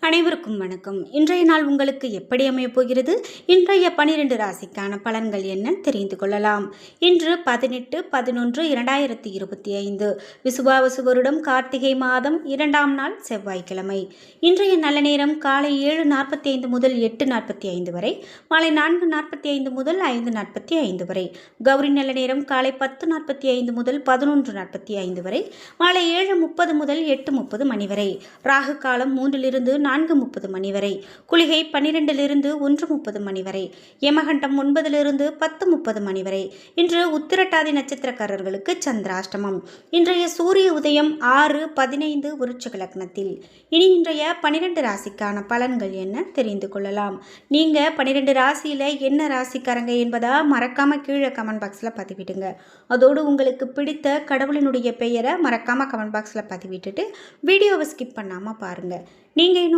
அனைவருக்கும் வணக்கம். இன்றைய நாள் உங்களுக்கு எப்படி அமையப் போகிறது? இன்றைய பனிரெண்டு ராசிக்கான பலன்கள் என்ன? தெரிந்து கொள்ளலாம். இன்று பதினெட்டு பதினொன்று இரண்டாயிரத்தி இருபத்தி ஐந்து. விசுவாவசு வருடம் கார்த்திகை மாதம் இரண்டாம் நாள் செவ்வாய்க்கிழமை. இன்றைய நல்ல நேரம் காலை ஏழு நாற்பத்தி ஐந்து முதல் எட்டு நாற்பத்தி ஐந்து வரை மாலை நான்கு நாற்பத்தி ஐந்து முதல் ஐந்து நாற்பத்தி ஐந்து வரை. கௌரி நல்ல நேரம் காலை பத்து நாற்பத்தி ஐந்து முதல் பதினொன்று நாற்பத்தி ஐந்து வரை மாலை ஏழு முப்பது முதல் எட்டு முப்பது மணி வரை. ராகு காலம் மூன்றிலிருந்து நான்கு முப்பது மணி வரை. குளிகை பன்னிரெண்டிலிருந்து ஒன்று முப்பது மணி வரை. யமகண்டம் ஒன்பதிலிருந்து பத்து முப்பது மணி வரை. இன்று உத்திரட்டாதி நட்சத்திரக்காரர்களுக்கு சந்திராஷ்டமம். இன்றைய சூரிய உதயம் ஆறு பதினைந்து விருட்சக லக்னத்தில் இனி இன்றைய பனிரெண்டு ராசிக்கான பலன்கள் என்ன தெரிந்து கொள்ளலாம். நீங்கள் பன்னிரெண்டு ராசியில் என்ன ராசிக்காரங்க என்பதா மறக்காமல் கீழே கமெண்ட் பாக்ஸில் பதிவிடுங்க. அதோடு உங்களுக்கு பிடித்த கடவுளினுடைய பெயரை மறக்காமல் கமெண்ட் பாக்ஸில் பதிவிட்டுட்டு வீடியோவை ஸ்கிப் பண்ணாமல் பாருங்கள் நீங்கள் இன்னும்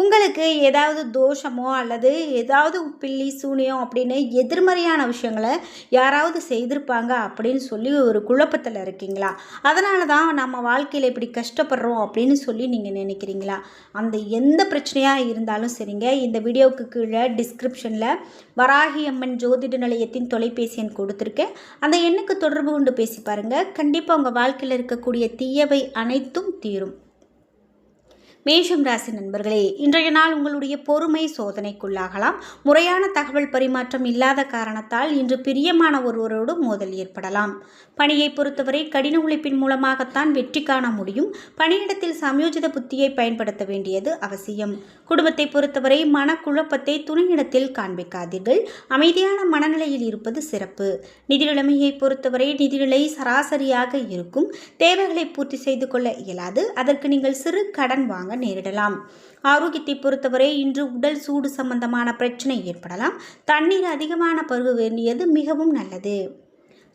உங்களுக்கு ஏதாவது தோஷமோ அல்லது ஏதாவது பில்லி சூனியம் அப்படின்னு எதிர்மறையான விஷயங்களை யாராவது செய்திருப்பாங்க அப்படின்னு சொல்லி ஒரு குழப்பத்தில் இருக்கீங்களா? அதனால தான் நம்ம வாழ்க்கையில் இப்படி கஷ்டப்படுறோம் அப்படின்னு சொல்லி நீங்கள் நினைக்கிறீங்களா? அந்த எந்த பிரச்சனையாக இருந்தாலும் சரிங்க. இந்த வீடியோவுக்கு கீழே டிஸ்கிரிப்ஷனில் வராகி அம்மன் ஜோதிட நிலையத்தின் தொலைபேசி எண் கொடுத்துருக்கேன் அந்த எண்ணுக்கு தொடர்பு கொண்டு பேசி பாருங்கள் கண்டிப்பாக உங்கள் வாழ்க்கையில் இருக்கக்கூடிய தீயவை அனைத்தும் தீரும். மேஷம் ராசி நண்பர்களே இன்றைய நாள் உங்களுடைய பொறுமை சோதனைக்குள்ளாகலாம். முறையான தகவல் பரிமாற்றம் இல்லாத காரணத்தால் இன்று பிரியமான ஒருவரோடு மோதல் ஏற்படலாம். பணியை பொறுத்தவரை கடின உழைப்பின் மூலமாகத்தான் வெற்றி காண முடியும். பணியிடத்தில் சமயோஜித புத்தியை பயன்படுத்த வேண்டியது அவசியம். குடும்பத்தை பொறுத்தவரை மனக்குழப்பத்தை துணையிடத்தில் காண்பிக்காதீர்கள். அமைதியான மனநிலையில் இருப்பது சிறப்பு. நிதி நிலைமையை பொறுத்தவரை நிதிநிலை சராசரியாக இருக்கும். தேவைகளை பூர்த்தி செய்து கொள்ள இயலாது. அதற்கு நீங்கள் சிறு கடன் வாங்க நேரிடலாம். ஆரோக்கியத்தை பொறுத்தவரை இன்று உடல் சூடு சம்பந்தமான பிரச்சனை ஏற்படலாம். தண்ணீர் அதிகமான பருக வேண்டியது மிகவும் நல்லது.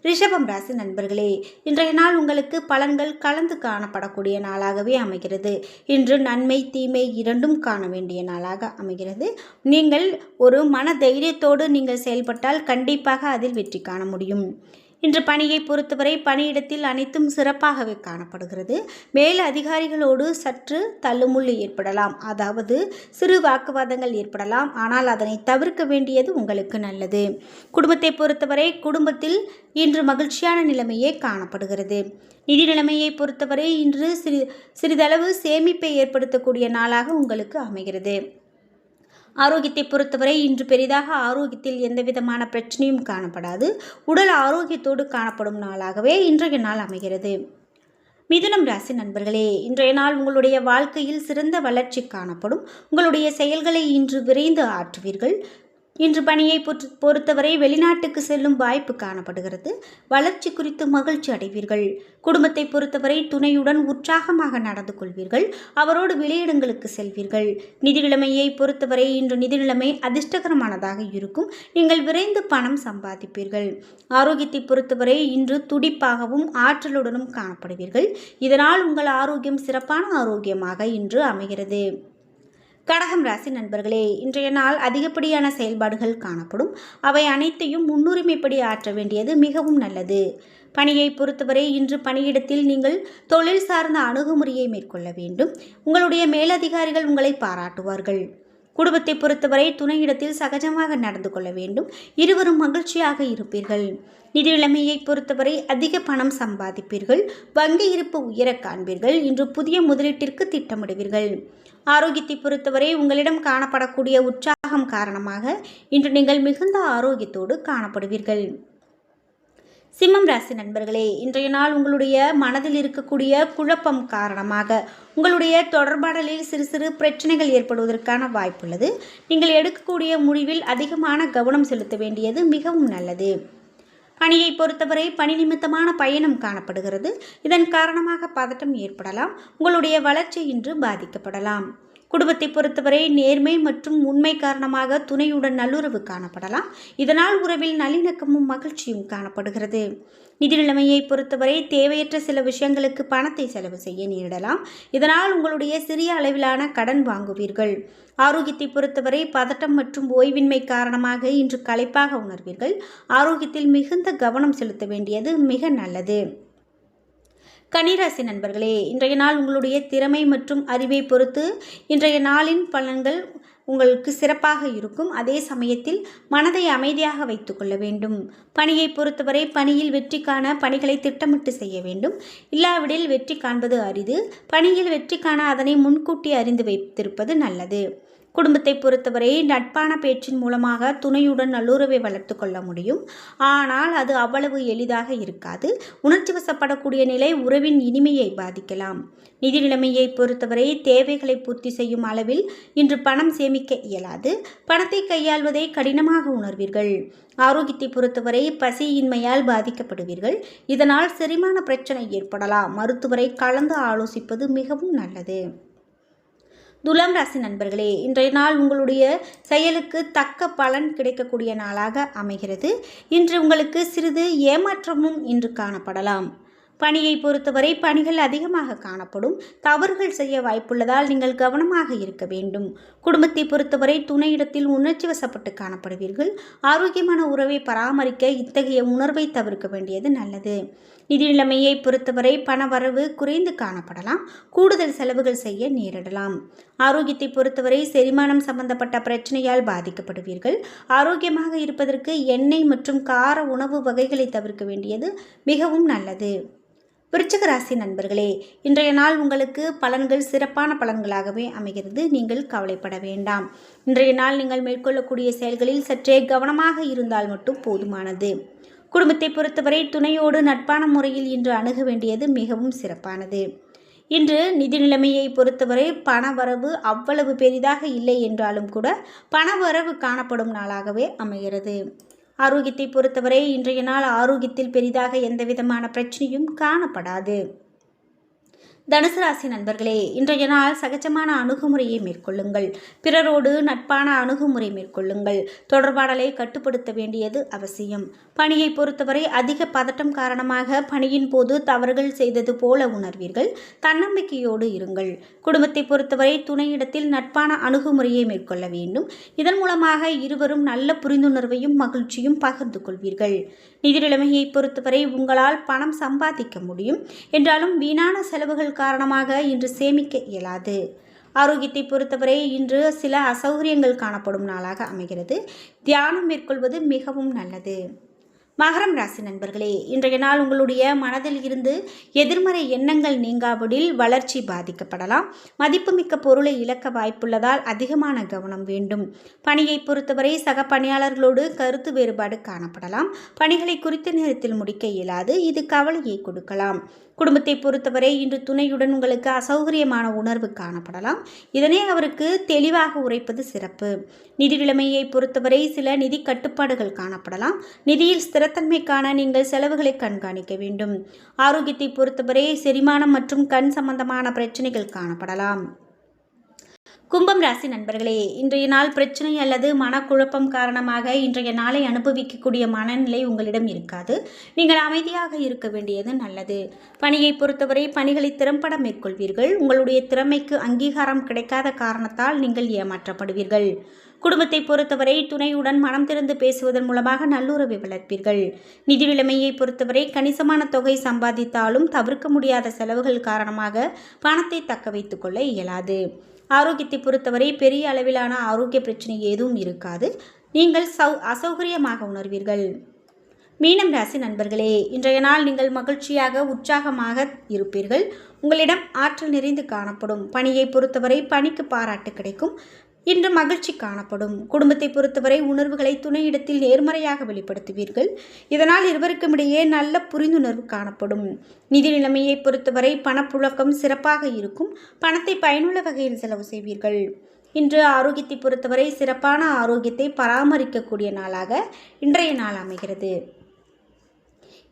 ரிஷபம் ராசி நண்பர்களே இன்றைய நாள் உங்களுக்கு பலன்கள் கலந்து காணப்படக்கூடிய நாளாகவே அமைகிறது. இன்று நன்மை தீமை இரண்டும் காண வேண்டிய நாளாக அமைகிறது. நீங்கள் ஒரு மன தைரியத்தோடு நீங்கள் செயல்பட்டால் கண்டிப்பாக அதில் வெற்றி காண முடியும். இன்று பணியை பொறுத்தவரை பணியிடத்தில் அனைத்தும் சிறப்பாகவே காணப்படுகிறது. மேல் அதிகாரிகளோடு சற்று தள்ளுமுள்ளு ஏற்படலாம். அதாவது சிறு வாக்குவாதங்கள் ஏற்படலாம். ஆனால் அதனை தவிர்க்க வேண்டியது உங்களுக்கு நல்லது. குடும்பத்தை பொறுத்தவரை குடும்பத்தில் இன்று மகிழ்ச்சியான நிலைமையே காணப்படுகிறது. நிதி நிலைமையை பொறுத்தவரை இன்று சிறு சிறிதளவு சேமிப்பை ஏற்படுத்தக்கூடிய நாளாக உங்களுக்கு அமைகிறது. ஆரோக்கியத்தை பொறுத்தவரை இன்று பெரிதாக ஆரோக்கியத்தில் எந்த விதமான பிரச்சனையும் காணப்படாது. உடல் ஆரோக்கியத்தோடு காணப்படும் நாளாகவே இன்றைய நாள் அமைகிறது. மிதுனம் ராசி நண்பர்களே இன்றைய நாள் உங்களுடைய வாழ்க்கையில் சிறந்த வளர்ச்சி காணப்படும். உங்களுடைய செயல்களை இன்று விரைந்து ஆற்றுவீர்கள். இன்று பணியை பொறுத்தவரை வெளிநாட்டுக்கு செல்லும் வாய்ப்பு காணப்படுகிறது. வளர்ச்சி குறித்து மகிழ்ச்சி அடைவீர்கள். குடும்பத்தை பொறுத்தவரை துணையுடன் உற்சாகமாக நடந்து கொள்வீர்கள். அவரோடு வெளியிடங்களுக்கு செல்வீர்கள். நிதிநிலைமையை பொறுத்தவரை இன்று நிதிநிலைமை அதிர்ஷ்டகரமானதாக இருக்கும். நீங்கள் விரைந்து பணம் சம்பாதிப்பீர்கள். ஆரோக்கியத்தை பொறுத்தவரை இன்று துடிப்பாகவும் ஆற்றலுடனும் காணப்படுவீர்கள். இதனால் உங்கள் ஆரோக்கியம் சிறப்பான ஆரோக்கியமாக இன்று அமைகிறது. கடகம் ராசி நண்பர்களே இன்றைய நாள் அதிகப்படியான செயல்பாடுகள் காணப்படும். அவை அனைத்தையும் முன்னுரிமைப்படி ஆற்ற வேண்டியது மிகவும் நல்லது. பணியை பொறுத்தவரை இன்று பணியிடத்தில் நீங்கள் தொழில் சார்ந்த அணுகுமுறையை மேற்கொள்ள வேண்டும். உங்களுடைய மேலதிகாரிகள் உங்களை பாராட்டுவார்கள். குடும்பத்தை பொறுத்தவரை துணையிடத்தில் சகஜமாக நடந்து கொள்ள வேண்டும். இருவரும் மகிழ்ச்சியாக இருப்பீர்கள். நிதி நிலைமையை பொறுத்தவரை அதிக பணம் சம்பாதிப்பீர்கள். வங்கி இருப்பு உயர காண்பீர்கள். இன்று புதிய முதலீட்டிற்கு திட்டமிடுவீர்கள். ஆரோக்கியத்தை பொறுத்தவரை உங்களிடம் காணப்படக்கூடிய உற்சாகம் காரணமாக இன்று நீங்கள் மிகுந்த ஆரோக்கியத்தோடு காணப்படுவீர்கள். சிம்மம் ராசி நண்பர்களே இன்றைய நாள் உங்களுடைய மனதில் இருக்கக்கூடிய குழப்பம் காரணமாக உங்களுடைய தொடர்பாடலில் சிறு சிறு பிரச்சனைகள் ஏற்படுவதற்கான வாய்ப்புள்ளது. நீங்கள் எடுக்கக்கூடிய முடிவில் அதிகமான கவனம் செலுத்த வேண்டியது மிகவும் நல்லது. பணியை பொறுத்தவரை பணி நிமித்தமான பயணம் காணப்படுகிறது. இதன் காரணமாக பதட்டம் ஏற்படலாம். உங்களுடைய வளர்ச்சி இன்று பாதிக்கப்படலாம். குடும்பத்தை பொறுத்தவரை நேர்மை மற்றும் உண்மை காரணமாக துணையுடன் நல்லுறவு காணப்படலாம். இதனால் உறவில் நல்லிணக்கமும் மகிழ்ச்சியும் காணப்படுகிறது. நிதி நிலைமையை பொறுத்தவரை தேவையற்ற சில விஷயங்களுக்கு பணத்தை செலவு செய்ய நேரிடலாம். இதனால் உங்களுடைய சிறிய அளவிலான கடன் வாங்குவீர்கள். ஆரோக்கியத்தை பொறுத்தவரை பதட்டம் மற்றும் ஓய்வின்மை காரணமாக இன்று களைப்பாக உணர்வீர்கள். ஆரோக்கியத்தில் மிகுந்த கவனம் செலுத்த வேண்டியது மிக நல்லது. கன்னிராசி நண்பர்களே இன்றைய நாள் உங்களுடைய திறமை மற்றும் அறிவை பொறுத்து இன்றைய நாளின் பலன்கள் உங்களுக்கு சிறப்பாக இருக்கும். அதே சமயத்தில் மனதை அமைதியாக வைத்துக்கொள்ள வேண்டும். பணியை பொறுத்தவரை பணியில் வெற்றி காண பணிகளை திட்டமிட்டு செய்ய வேண்டும். இல்லாவிடில் வெற்றி காண்பது அரிது. பணியில் வெற்றி காண அதனை முன்கூட்டி அறிந்து வைத்திருப்பது நல்லது. குடும்பத்தை பொறுத்தவரை நட்பான பேச்சின் மூலமாக துணையுடன் நல்லுறவை வளர்த்து கொள்ள முடியும். ஆனால் அது அவ்வளவு எளிதாக இருக்காது. உணர்ச்சி வசப்படக்கூடிய நிலை உறவின் இனிமையை பாதிக்கலாம். நிதி நிலைமையை பொறுத்தவரை தேவைகளை பூர்த்தி செய்யும் அளவில் இன்று பணம் சேமிக்க இயலாது. பணத்தை கையாள்வதை கடினமாக உணர்வீர்கள். ஆரோக்கியத்தை பொறுத்தவரை பசியின்மையால் பாதிக்கப்படுவீர்கள். இதனால் செரிமான பிரச்சனை ஏற்படலாம். மருத்துவரை கலந்து ஆலோசிப்பது மிகவும் நல்லது. துலாம் ராசி நண்பர்களே இன்றைய நாள் உங்களுடைய செயலுக்கு தக்க பலன் கிடைக்கக்கூடிய நாளாக அமைகிறது. இன்று உங்களுக்கு சிறிது ஏமாற்றமும் இன்று காணப்படலாம். பணியை பொறுத்தவரை பணிகள் அதிகமாக காணப்படும். தவறுகள் செய்ய வாய்ப்புள்ளதால் நீங்கள் கவனமாக இருக்க வேண்டும். குடும்பத்தை பொறுத்தவரை துணையிடத்தில் உணர்ச்சி வசப்பட்டு காணப்படுவீர்கள். ஆரோக்கியமான உறவை பராமரிக்க இத்தகைய உணர்வை தவிர்க்க வேண்டியது நல்லது. நிதி நிலைமையை பொறுத்தவரை பண வரவு குறைந்து காணப்படலாம். கூடுதல் செலவுகள் செய்ய நேரிடலாம். ஆரோக்கியத்தை பொறுத்தவரை செரிமானம் சம்பந்தப்பட்ட பிரச்சனையால் பாதிக்கப்படுவீர்கள். ஆரோக்கியமாக இருப்பதற்கு எண்ணெய் மற்றும் கார உணவு வகைகளை தவிர்க்க வேண்டியது மிகவும் நல்லது. விருச்சிக ராசி நண்பர்களே இன்றைய நாள் உங்களுக்கு பலன்கள் சிறப்பான பலன்களாகவே அமைகிறது. நீங்கள் கவலைப்பட வேண்டாம். இன்றைய நாள் நீங்கள் மேற்கொள்ளக்கூடிய செயல்களில் சற்றே கவனமாக இருந்தால் மட்டும் போதுமானது. குடும்பத்தை பொறுத்தவரை துணையோடு நட்பான முறையில் இன்று அணுக வேண்டியது மிகவும் சிறப்பானது. இன்று நிதி நிலைமையை பொறுத்தவரை பணவரவு அவ்வளவு பெரிதாக இல்லை என்றாலும் கூட பணவரவு காணப்படும் நாளாகவே அமைகிறது. ஆரோக்கியத்தை பொறுத்தவரை இன்றைய நாள் ஆரோக்கியத்தில் பெரிதாக எந்தவிதமான பிரச்சனையும் காணப்படாது. தனுசு ராசி நண்பர்களே இன்றைய நாள் சகஜமான அணுகுமுறையை மேற்கொள்ளுங்கள். பிறரோடு நட்பான அணுகுமுறை மேற்கொள்ளுங்கள். தொடர்பாடலை கட்டுப்படுத்த வேண்டியது அவசியம். பணியை பொறுத்தவரை அதிக பதட்டம் காரணமாக பணியின் போது தவறுகள் செய்தது போல உணர்வீர்கள். தன்னம்பிக்கையோடு இருங்கள். குடும்பத்தை பொறுத்தவரை துணையிடத்தில் நட்பான அணுகுமுறையை மேற்கொள்ள வேண்டும். இதன் மூலமாக இருவரும் நல்ல புரிந்துணர்வையும் மகிழ்ச்சியும் பகிர்ந்து கொள்வீர்கள். நிதி நிலைமையை பொறுத்தவரை உங்களால் பணம் சம்பாதிக்க முடியும். என்றாலும் வீணான செலவுகள் காரணமாக இன்று சேமிக்க இயலாது. ஆரோக்கியத்தை பொறுத்தவரை இன்று சில அசௌகரியங்கள் காணப்படும் நாளாக அமைகிறது. தியானம் மேற்கொள்வது மிகவும் நல்லது. மகரம் ராசி நண்பர்களே இன்றைய நாள் உங்களுடைய மனதில் இருந்து எதிர்மறை எண்ணங்கள் நீங்காவிடில் வளர்ச்சி பாதிக்கப்படலாம். மதிப்புமிக்க பொருளை இழக்க வாய்ப்புள்ளதால் அதிகமான கவனம் வேண்டும். பணியை பொறுத்தவரை சக பணியாளர்களோடு கருத்து வேறுபாடு காணப்படலாம். பணிகளை குறித்த நேரத்தில் முடிக்க இயலாது. இது கவலையை கொடுக்கலாம். குடும்பத்தை பொறுத்தவரை இன்று துணையுடன் உங்களுக்கு அசௌகரியமான உணர்வு காணப்படலாம். இதனை அவருக்கு தெளிவாக உரைப்பது சிறப்பு. நிதி நிலைமையை பொறுத்தவரை சில நிதி கட்டுப்பாடுகள் காணப்படலாம். நிதியில் ஸ்திரத்தன்மைக்கான நீங்கள் செலவுகளை கண்காணிக்க வேண்டும். ஆரோக்கியத்தை பொறுத்தவரை செரிமானம் மற்றும் கண் சம்பந்தமான பிரச்சனைகள் காணப்படலாம். கும்பம் ராசி நண்பர்களே இன்றைய நாள் பிரச்சனை அல்லது மனக்குழப்பம் காரணமாக இன்றைய நாளை அனுபவிக்கக்கூடிய மனநிலை உங்களிடம் இருக்காது. நீங்கள் அமைதியாக இருக்க வேண்டியது நல்லது. பணியை பொறுத்தவரை பணிகளை திறம்பட மேற்கொள்வீர்கள். உங்களுடைய திறமைக்கு அங்கீகாரம் கிடைக்காத காரணத்தால் நீங்கள் ஏமாற்றப்படுவீர்கள். குடும்பத்தை பொறுத்தவரை துணையுடன் மனம் திறந்து பேசுவதன் மூலமாக நல்லுறவை வளர்ப்பீர்கள். நிதி நிலைமையை பொறுத்தவரை கணிசமான தொகை சம்பாதித்தாலும் தவிர்க்க முடியாத செலவுகள் காரணமாக பணத்தை தக்க வைத்துக்கொள்ள இயலாது. ஆரோக்கியத்தை பொறுத்தவரை பெரிய அளவிலான ஆரோக்கிய பிரச்சனை எதுவும் இருக்காது. நீங்கள் சௌ அசௌகரியமாக உணர்வீர்கள். மீனம் ராசி நண்பர்களே இன்றைய நாள் நீங்கள் மகிழ்ச்சியாக உற்சாகமாக இருப்பீர்கள். உங்களிடம் ஆற்றல் நிறைந்து காணப்படும். பணியை பொறுத்தவரை பணிக்கு பாராட்டு கிடைக்கும். இன்று மகிழ்ச்சி காணப்படும். குடும்பத்தை பொறுத்தவரை உணர்வுகளை துணையிடத்தில் நேர்மறையாக வெளிப்படுத்துவீர்கள். இதனால் இருவருக்கும் இடையே நல்ல புரிந்துணர்வு காணப்படும். நிதி நிலைமையை பொறுத்தவரை பணப்புழக்கம் சிறப்பாக இருக்கும். பணத்தை பயனுள்ள வகையில் செலவு செய்வீர்கள். இன்று ஆரோக்கியத்தை பொறுத்தவரை சிறப்பான ஆரோக்கியத்தை பராமரிக்கக்கூடிய நாளாக இன்றைய நாள் அமைகிறது.